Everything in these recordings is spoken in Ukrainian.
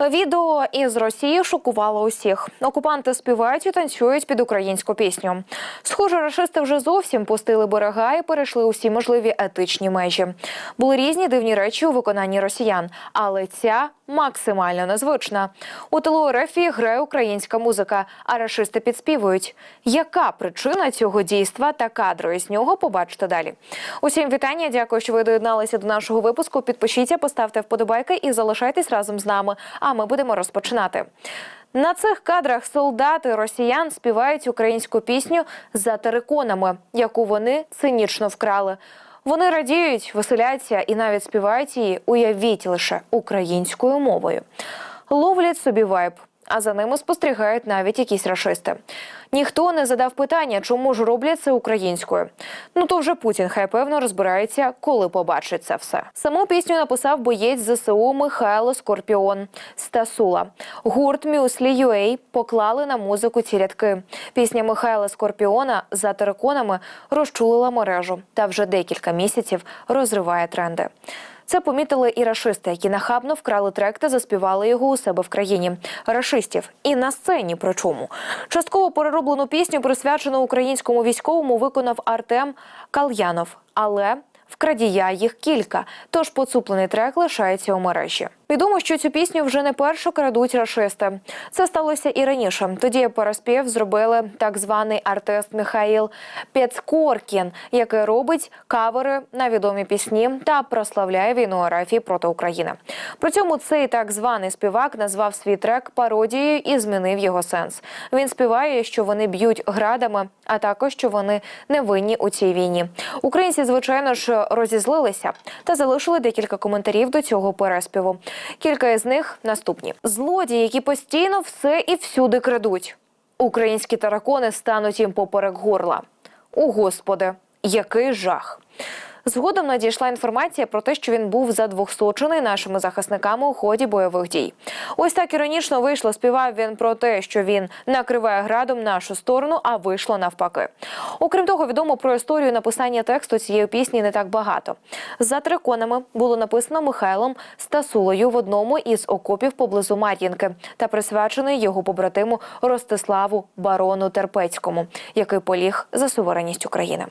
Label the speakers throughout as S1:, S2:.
S1: Відео із Росії шокувало усіх. Окупанти співають і танцюють під українську пісню. Схоже, рашисти вже зовсім пустили берега і перейшли усі можливі етичні межі. Були різні дивні речі у виконанні росіян, але ця максимально незвична. У тилу грає українська музика, а рашисти підспівують. Яка причина цього дійства та кадри з нього побачите далі. Усім вітання. Дякую, що ви доєдналися до нашого випуску. Підпишіться, поставте вподобайки і залишайтесь разом з нами. А ми будемо розпочинати. На цих кадрах солдати росіян співають українську пісню за териконами, яку вони цинічно вкрали. Вони радіють, веселяться і навіть співають її, уявіть лише українською мовою. Ловлять собі вайб, а за ними спостерігають навіть якісь рашисти. Ніхто не задав питання, чому ж роблять це українською. Ну то вже Путін хай певно розбирається, коли побачить це все. Саму пісню написав боєць ЗСУ Михайло Скорпіон Стасула. Гурт Мюслі Юей поклали на музику ці рядки. Пісня Михайла Скорпіона за териконами розчулила мережу та вже декілька місяців розриває тренди. Це помітили і рашисти, які нахабно вкрали трек та заспівали його у себе в країні. Рашистів і на сцені. Причому частково перероблену пісню, присвячену українському військовому, виконав Артем Кальянов. Але в їх кілька, тож поцуплений трек лишається у мережі. Відомо, що цю пісню вже не першу крадуть рашисти. Це сталося і раніше. Тоді переспів зробили так званий артист Михаїл Пецкоркін, який робить кавери на відомі пісні та прославляє війну Арафії проти України. При цьому цей так званий співак назвав свій трек пародією і змінив його сенс. Він співає, що вони б'ють градами, а також що вони не винні у цій війні. Українці, звичайно ж, розізлилися та залишили декілька коментарів до цього переспіву. Кілька із них наступні: злодії, які постійно все і всюди крадуть. Українські таракони стануть їм поперек горла. О, господи, який жах! Згодом надійшла інформація про те, що він був задвохсочений нашими захисниками у ході бойових дій. Ось так іронічно вийшло. Співав він про те, що він накриває градом нашу сторону, а вийшло навпаки. Окрім того, відомо про історію написання тексту цієї пісні не так багато. За триконами було написано Михайлом Стасулою в одному із окопів поблизу Мар'їнки та присвячений його побратиму Ростиславу Барону Терпецькому, який поліг за суверенність України.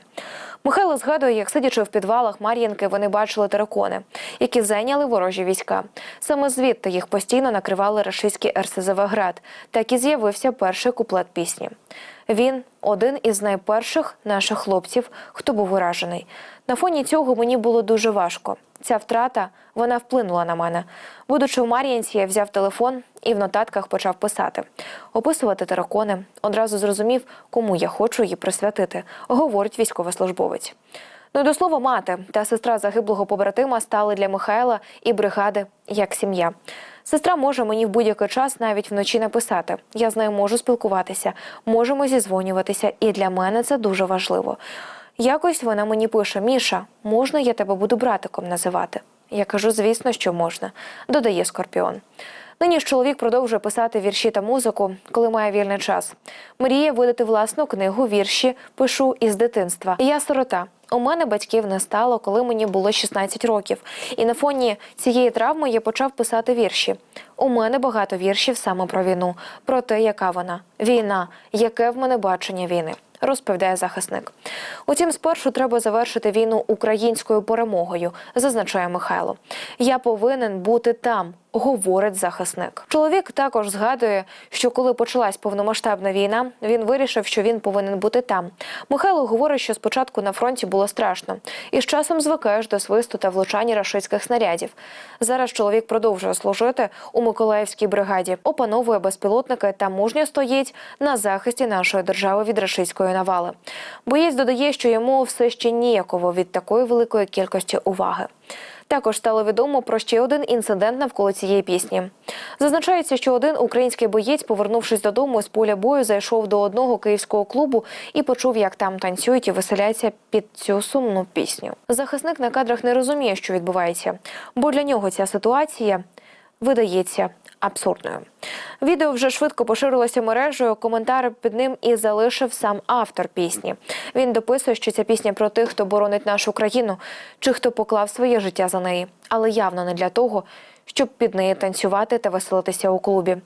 S1: Михайло згадує, як сидячи в підвалах Мар'їнки, вони бачили терикони, які зайняли ворожі війська. Саме звідти їх постійно накривали рашистські РСЗВ «Град». Так і з'явився перший куплет пісні. Він один із найперших наших хлопців, хто був уражений. На фоні цього мені було дуже важко. Ця втрата вона вплинула на мене. Будучи в Мар'їнці, я взяв телефон і в нотатках почав писати, описувати теракони. Одразу зрозумів, кому я хочу її присвятити, говорить військовослужбовець. Ну і до слова, мати та сестра загиблого побратима стали для Михайла і бригади як сім'я. Сестра може мені в будь-який час навіть вночі написати. Я з нею можу спілкуватися, можемо зізвонюватися, і для мене це дуже важливо. Якось вона мені пише: Міша, можна я тебе буду братиком називати? Я кажу, звісно, що можна, додає Скорпіон. Нині ж чоловік продовжує писати вірші та музику, коли має вільний час. Мріє видати власну книгу вірші пишу із дитинства. Я сирота. У мене батьків не стало, коли мені було 16 років. І на фоні цієї травми я почав писати вірші. У мене багато віршів саме про війну, про те, яка вона війна, яке в мене бачення війни. Розповідає захисник. Утім, спершу треба завершити війну українською перемогою, зазначає Михайло. Я повинен бути там, говорить захисник. Чоловік також згадує, що коли почалась повномасштабна війна, він вирішив, що він повинен бути там. Михайло говорить, що спочатку на фронті було страшно, і з часом звикаєш до свисту та влучання рашистських снарядів. Зараз чоловік продовжує служити у Миколаївській бригаді, опановує безпілотники та мужньо стоїть на захисті нашої держави від рашистської навали. Боєць додає, що йому все ще ніяково від такої великої кількості уваги. Також стало відомо про ще один інцидент навколо цієї пісні. Зазначається, що один український боєць, повернувшись додому з поля бою, зайшов до одного київського клубу і почув, як там танцюють і веселяться під цю сумну пісню. Захисник на кадрах не розуміє, що відбувається, бо для нього ця ситуація видається абсурдною. Відео вже швидко поширилося мережею. Коментар під ним і залишив сам автор пісні. Він дописує, що ця пісня про тих, хто боронить нашу країну, чи хто поклав своє життя за неї, але явно не для того, щоб під неї танцювати та веселитися у клубі.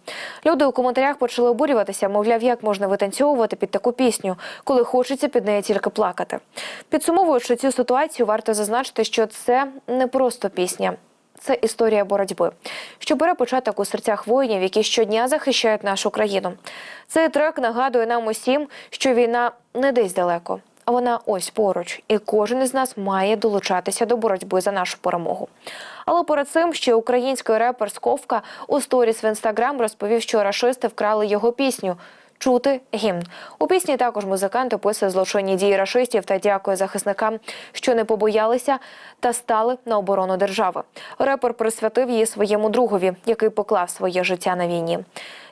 S1: Люди у коментарях почали обурюватися, мовляв, як можна витанцьовувати під таку пісню, коли хочеться під неї тільки плакати. Підсумовуючи цю ситуацію, варто зазначити, що це не просто пісня. Це історія боротьби, що бере початок у серцях воїнів, які щодня захищають нашу країну. Цей трек нагадує нам усім, що війна не десь далеко, а вона ось поруч, і кожен із нас має долучатися до боротьби за нашу перемогу. Але перед цим ще український репер Сковка у сторіс в інстаграм розповів, що рашисти вкрали його пісню. Чути гімн у пісні також музикант описує злочинні дії рашистів та дякує захисникам, що не побоялися та стали на оборону держави. Репер присвятив її своєму другові, який поклав своє життя на війні.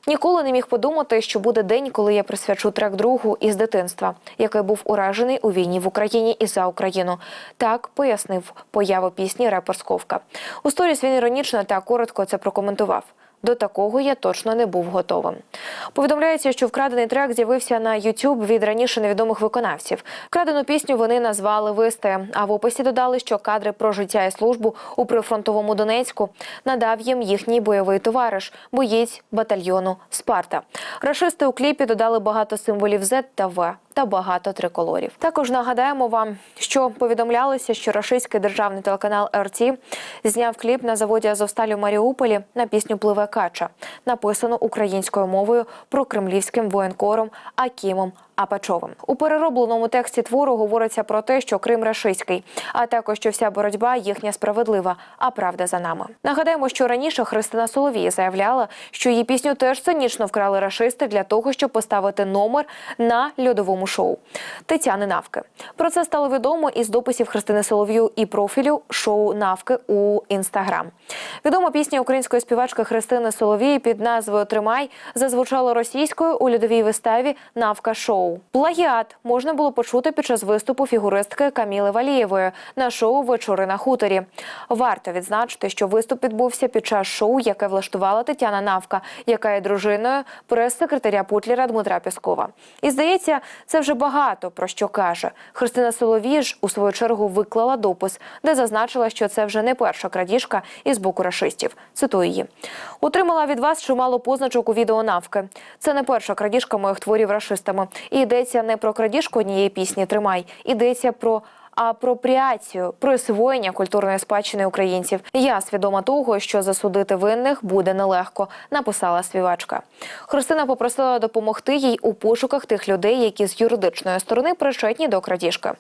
S1: Ніколи не міг подумати, що буде день, коли я присвячу трек другу із дитинства, який був уражений у війні в Україні і за Україну. Так пояснив появу пісні репер Сковка. У сторіс він іронічно та коротко це прокоментував. До такого я точно не був готовим. Повідомляється, що вкрадений трек з'явився на YouTube від раніше невідомих виконавців. Вкрадену пісню вони назвали Висти. А в описі додали, що кадри про життя і службу у прифронтовому Донецьку надав їм їхній бойовий товариш, боєць батальйону Спарта. Рашисти у кліпі додали багато символів Z та В та багато триколорів. Також нагадаємо вам, що повідомлялося, що рашистський державний телеканал РТ зняв кліп на заводі Азовсталі в Маріуполі на пісню Пливе Кача, написану українською мовою про кремлівським воєнкором Акімом Апачовим. У переробленому тексті твору говориться про те, що Крим рашистський, а також що вся боротьба їхня справедлива, а правда за нами. Нагадаємо, що раніше Христина Соловій заявляла, що її пісню теж цинічно вкрали рашисти для того, щоб поставити номер на льодовому шоу Тетяни Навки. Про це стало відомо із дописів Христини Солов'ю і профілю шоу Навки у інстаграм. Відома пісня української співачки Христини Соловії під назвою Тримай зазвучала російською у льодовій виставі Навка шоу. Плагіат можна було почути під час виступу фігуристки Каміли Валієвої на шоу Вечори на хуторі. Варто відзначити, що виступ відбувся під час шоу, яке влаштувала Тетяна Навка, яка є дружиною прес-секретаря Путлера Дмитра Піскова. І здається, це вже багато про що каже. Христина Соловій у свою чергу виклала допис, де зазначила, що це вже не перша крадіжка із боку рашистів. Цитую її. Отримала від вас чимало позначок у відео навки. Це не перша крадіжка моїх творів рашистами. І йдеться не про крадіжку однієї пісні Тримай, йдеться про апропріацію, присвоєння культурної спадщини українців. Я свідома того, що засудити винних буде нелегко, написала співачка. Христина попросила допомогти їй у пошуках тих людей, які з юридичної сторони причетні до крадіжки.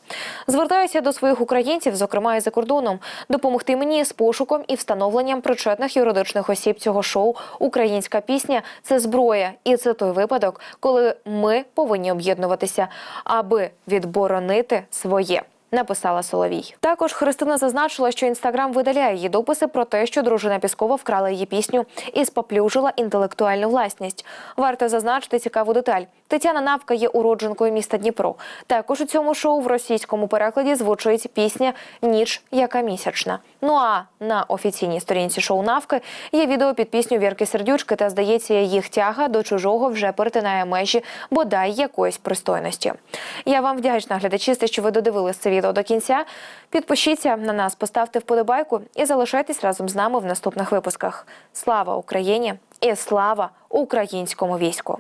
S1: Звертаюся до своїх українців, зокрема і за кордоном, допомогти мені з пошуком і встановленням причетних юридичних осіб цього шоу. Українська пісня це зброя, і це той випадок, коли ми повинні об'єднуватися, аби відборонити своє. Написала Соловій. Також Христина зазначила, що інстаграм видаляє її дописи про те, що дружина Піскова вкрала її пісню і споплюжила інтелектуальну власність. Варто зазначити цікаву деталь. Тетяна Навка є уродженкою міста Дніпро. Також у цьому шоу в російському перекладі звучить пісня Ніч яка місячна. Ну а на офіційній сторінці шоу Навки є відео під пісню Вірки Сердючки, та здається, їх тяга до чужого вже перетинає межі бодай якоїсь пристойності. Я вам вдячна, глядачі, що ви додивились це відео до кінця. Підпишіться на нас, поставте вподобайку і залишайтесь разом з нами в наступних випусках. Слава Україні і слава українському війську!